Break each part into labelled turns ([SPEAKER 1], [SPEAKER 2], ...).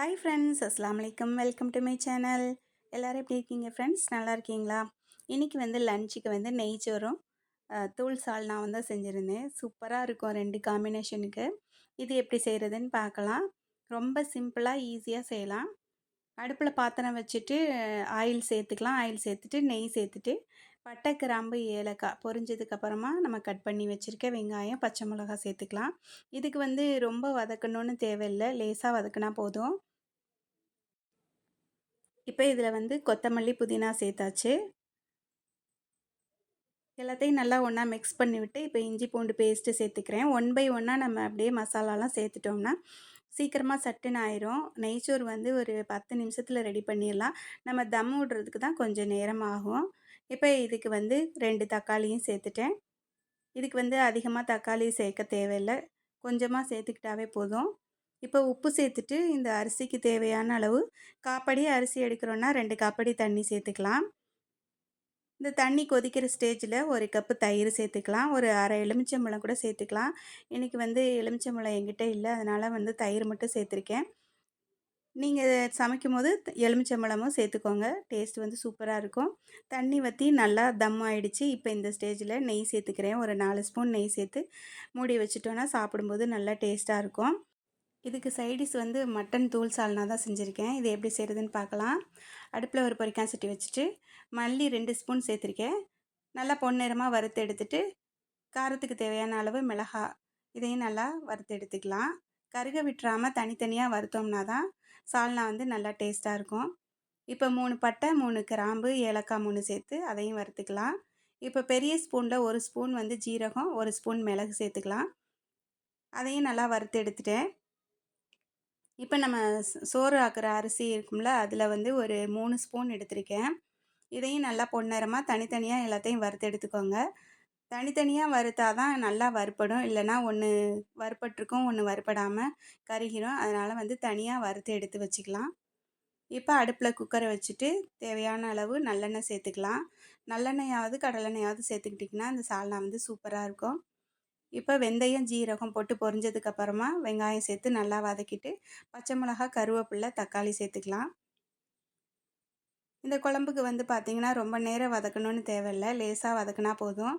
[SPEAKER 1] Hi friends அஸ்லாம் வலைக்கம் welcome to my channel எல்லோரும் எப்படி இருக்கீங்க ஃப்ரெண்ட்ஸ் நல்லா இருக்கீங்களா? இன்றைக்கி வந்து லஞ்சுக்கு வந்து நெய் தூள் சால் நான் வந்து செஞ்சுருந்தேன். சூப்பராக இருக்கும் ரெண்டு காம்பினேஷனுக்கு இது எப்படி செய்கிறதுன்னு பார்க்கலாம். ரொம்ப சிம்பிளாக ஈஸியாக செய்யலாம். அடுப்பில் பாத்திரம் வச்சுட்டு ஆயில் சேர்த்துக்கலாம். ஆயில் சேர்த்துட்டு நெய் சேர்த்துட்டு பட்டை கிராம்பு ஏலக்காய் பொரிஞ்சதுக்கப்புறமா நம்ம கட் பண்ணி வச்சுருக்க வெங்காயம் பச்சை மிளகா சேர்த்துக்கலாம். இதுக்கு வந்து ரொம்ப வதக்கணும்னு தேவையில்லை. லேசாக வதக்கினா போதும். இப்போ இதில் வந்து கொத்தமல்லி புதினா சேர்த்தாச்சு. எல்லாத்தையும் நல்லா ஒன்றா மிக்ஸ் பண்ணிவிட்டு இப்போ இஞ்சி பூண்டு பேஸ்ட்டு சேர்த்துக்கிறேன். ஒன் பை ஒன்னாக நம்ம அப்படியே மசாலாலாம் சேர்த்துட்டோம்னா சீக்கிரமாக சட்டுன்னு ஆயிரும். நெய்ச்சோறு வந்து ஒரு பத்து நிமிஷத்தில் ரெடி பண்ணிடலாம். நம்ம தம் விடுறதுக்கு தான் கொஞ்சம் நேரம் ஆகும். இப்போ இதுக்கு வந்து ரெண்டு தக்காளியும் சேர்த்துட்டேன். இதுக்கு வந்து அதிகமாக தக்காளி சேர்க்க தேவையில்லை. கொஞ்சமாக சேர்த்துக்கிட்டாவே போதும். இப்போ உப்பு சேர்த்துட்டு இந்த அரிசிக்கு தேவையான அளவு காப்படி அரிசி எடுக்கிறோன்னா ரெண்டு காப்படி தண்ணி சேர்த்துக்கலாம். இந்த தண்ணி கொதிக்கிற ஸ்டேஜில் ஒரு கப்பு தயிர் சேர்த்துக்கலாம். ஒரு அரை எலுமிச்சம்பழம் கூட சேர்த்துக்கலாம். இன்றைக்கி வந்து எலுமிச்சம்பழம் என்கிட்ட இல்லை. அதனால் வந்து தயிர் மட்டும் சேர்த்துருக்கேன். நீங்கள் சமைக்கும் போது எலுமிச்சம்பழமும் சேர்த்துக்கோங்க. டேஸ்ட் வந்து சூப்பராக இருக்கும். தண்ணி வற்றி நல்லா தம் ஆகிடுச்சு இப்போ இந்த ஸ்டேஜில் நெய் சேர்த்துக்கிறேன். ஒரு நாலு ஸ்பூன் நெய் சேர்த்து மூடி வச்சுட்டோன்னா சாப்பிடும்போது நல்லா டேஸ்ட்டாக இருக்கும். இதுக்கு சைடிஸ் வந்து மட்டன் தூள் சால்னா தான் செஞ்சுருக்கேன். இது எப்படி செய்கிறதுன்னு பார்க்கலாம். அடுப்பில் ஒரு பொரிக்காய் சட்டி வச்சுட்டு மல்லி ரெண்டு ஸ்பூன் சேர்த்துருக்கேன். நல்லா பொன்னிறமாக வறுத்து எடுத்துட்டு காரத்துக்கு தேவையான அளவு மிளகா இதையும் நல்லா வறுத்து எடுத்துக்கலாம். கருக விட்டுறாமல் தனித்தனியாக வறுத்தோம்னா தான் சால்னா வந்து நல்லா டேஸ்ட்டாக இருக்கும். இப்போ மூணு பட்டை மூணு கிராம்பு ஏலக்காய் மூணு சேர்த்து அதையும் வறுத்துக்கலாம். இப்போ பெரிய ஸ்பூனில் ஒரு ஸ்பூன் வந்து ஜீரகம் ஒரு ஸ்பூன் மிளகு சேர்த்துக்கலாம். அதையும் நல்லா வறுத்து எடுத்துட்டேன். இப்போ நம்ம சோறு ஆக்குற அரிசி இருக்கும்ல அதில் வந்து ஒரு மூணு ஸ்பூன் எடுத்திருக்கேன். இதையும் நல்லா பொன்னரமாக தனித்தனியாக எல்லாத்தையும் வறுத்து எடுத்துக்கோங்க தனித்தனியாக வறுத்தா தான் நல்லா வறுப்படும் இல்லைனா ஒன்று வறுப்பட்டிருக்கும் ஒன்று வறுப்படாமல் கருகிரும். அதனால் வந்து தனியாக வறுத்து எடுத்து வச்சுக்கலாம். இப்போ அடுப்பில் குக்கரை வச்சுட்டு தேவையான அளவு நல்லெண்ணெய் சேர்த்துக்கலாம். நல்லெண்ணெயாவது கடலெண்ணெயாவது சேர்த்துக்கிட்டிங்கன்னா அந்த சால்னா வந்து சூப்பராக இருக்கும். இப்போ வெந்தயம் ஜீரகம் போட்டு பொரிஞ்சதுக்கப்புறமா வெங்காயம் சேர்த்து நல்லா வதக்கிட்டு பச்சை மிளகா கருவேப்பில்லை தக்காளி சேர்த்துக்கலாம். இந்த குழம்புக்கு வந்து பார்த்திங்கன்னா ரொம்ப நேரம் வதக்கணும்னு தேவையில்லை. லேசாக வதக்கினா போதும்.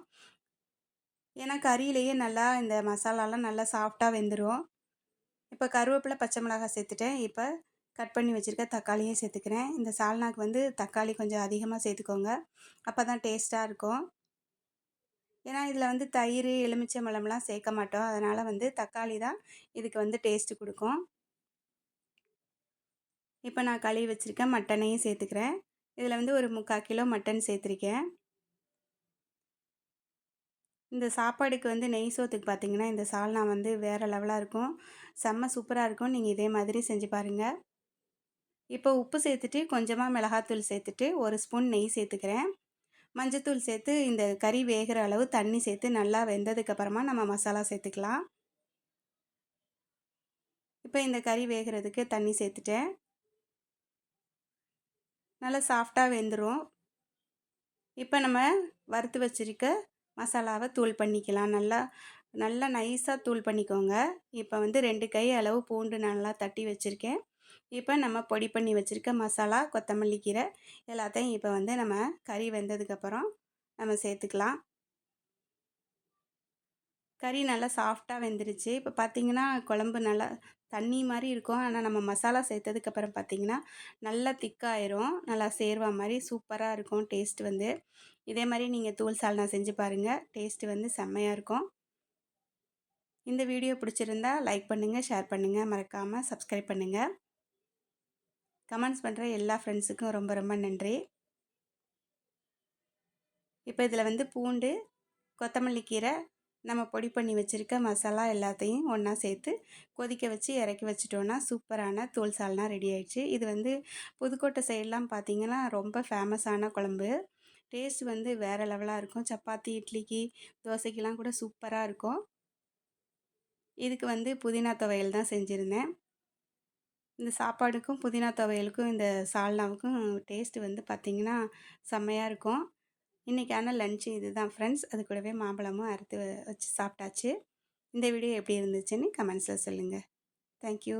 [SPEAKER 1] ஏன்னா கறியிலேயே நல்லா இந்த மசாலாலாம் நல்லா சாஃப்டாக வெந்துடும் இப்போ கருவேப்பிலை பச்சை மிளகாய் சேர்த்துட்டேன். இப்போ கட் பண்ணி வச்சுருக்க தக்காளியும் சேர்த்துக்கிறேன். இந்த சால்னாக்கு வந்து தக்காளி கொஞ்சம் அதிகமாக சேர்த்துக்கோங்க. அப்போ தான் டேஸ்ட்டாக இருக்கும். ஏன்னா இதில் வந்து தயிர் எலுமிச்சை எலுமிச்சம்பழம்லாம் சேர்க்க மாட்டோம் அதனால் வந்து தக்காளி தான் இதுக்கு வந்து டேஸ்ட்டு கொடுக்கும். இப்போ நான் கழுவி வச்சுருக்கேன் மட்டனையும் சேர்த்துக்கிறேன். இதில் வந்து ஒரு முக்கால் கிலோ மட்டன் சேர்த்துருக்கேன். இந்த சாப்பாடுக்கு வந்து நெய் சோத்துக்கு பார்த்திங்கன்னா இந்த சால்னா வந்து வேறு லெவலாக இருக்கும். செம்ம சூப்பராக இருக்கும். நீங்கள் இதே மாதிரி செஞ்சு பாருங்கள் இப்போ உப்பு சேர்த்துட்டு கொஞ்சமாக மிளகாத்தூள் சேர்த்துட்டு ஒரு ஸ்பூன் நெய் சேர்த்துக்கிறேன். மஞ்சத்தூள் சேர்த்து இந்த கறி வேகிற அளவு தண்ணி சேர்த்து நல்லா வெந்ததுக்கப்புறமா நம்ம மசாலா சேர்த்துக்கலாம். இப்போ இந்த கறி வேகிறதுக்கு தண்ணி சேர்த்துட்டேன். நல்லா சாஃப்டாக வெந்துடும் இப்போ நம்ம வறுத்து வச்சுருக்க மசாலாவை தூள் பண்ணிக்கலாம். நல்லா நல்லா நைஸாக தூள் பண்ணிக்கோங்க. இப்போ வந்து ரெண்டு கை அளவு பூண்டு நல்லா தட்டி வச்சுருக்கேன். இப்போ நம்ம பொடி பண்ணி வச்சுருக்க மசாலா கொத்தமல்லி கீரை எல்லாத்தையும் இப்போ வந்து நம்ம கறி வெந்ததுக்கப்புறம் நம்ம சேர்த்துக்கலாம். கறி நல்லா சாஃப்டாக வெந்துருச்சு. இப்போ பார்த்திங்கன்னா குழம்பு நல்லா தண்ணி மாதிரி இருக்கும். ஆனால் நம்ம மசாலா சேர்த்ததுக்கப்புறம் பார்த்திங்கன்னா நல்லா திக்காயிரும். நல்லா சேர்வா மாதிரி சூப்பராக இருக்கும் டேஸ்ட் வந்து. இதே மாதிரி நீங்கள் தூள் சால்னா செஞ்சு பாருங்கள் டேஸ்ட்டு வந்து செம்மையாக இருக்கும். இந்த வீடியோ பிடிச்சிருந்தா லைக் பண்ணுங்கள் ஷேர் பண்ணுங்கள் மறக்காமல் சப்ஸ்கிரைப் பண்ணுங்கள் கமெண்ட்ஸ் பண்ணுற எல்லா ஃப்ரெண்ட்ஸுக்கும் ரொம்ப ரொம்ப நன்றி. இப்போ இதில் வந்து பூண்டு கொத்தமல்லி கீரை நம்ம பொடி பண்ணி வச்சுருக்க மசாலா எல்லாத்தையும் ஒன்றா சேர்த்து கொதிக்க வச்சு இறக்கி வச்சிட்டோன்னா சூப்பரான தோல் சால்னா ரெடி ஆயிடுச்சு. இது வந்து புதுக்கோட்டை சைடெலாம் பார்த்திங்கன்னா ரொம்ப ஃபேமஸான குழம்பு. டேஸ்ட் வந்து வேறு லெவலாக இருக்கும். சப்பாத்தி இட்லிக்கு தோசைக்கெலாம் கூட சூப்பராக இருக்கும். இதுக்கு வந்து புதினா துவையல் தான் செஞ்சுருந்தேன். இந்த சாப்பாடுக்கும் புதினா துவையலுக்கும் இந்த சால்னாவுக்கும் டேஸ்ட்டு வந்து பார்த்திங்கன்னா செம்மையாக இருக்கும். இன்றைக்கான லன்ச்சு இது தான் ஃப்ரெண்ட்ஸ் அது கூடவே மாம்பழமும் அறுத்து வச்சு சாப்பிட்டாச்சு. இந்த வீடியோ எப்படி இருந்துச்சுன்னு கமெண்ட்ஸில் சொல்லுங்கள் தேங்க்யூ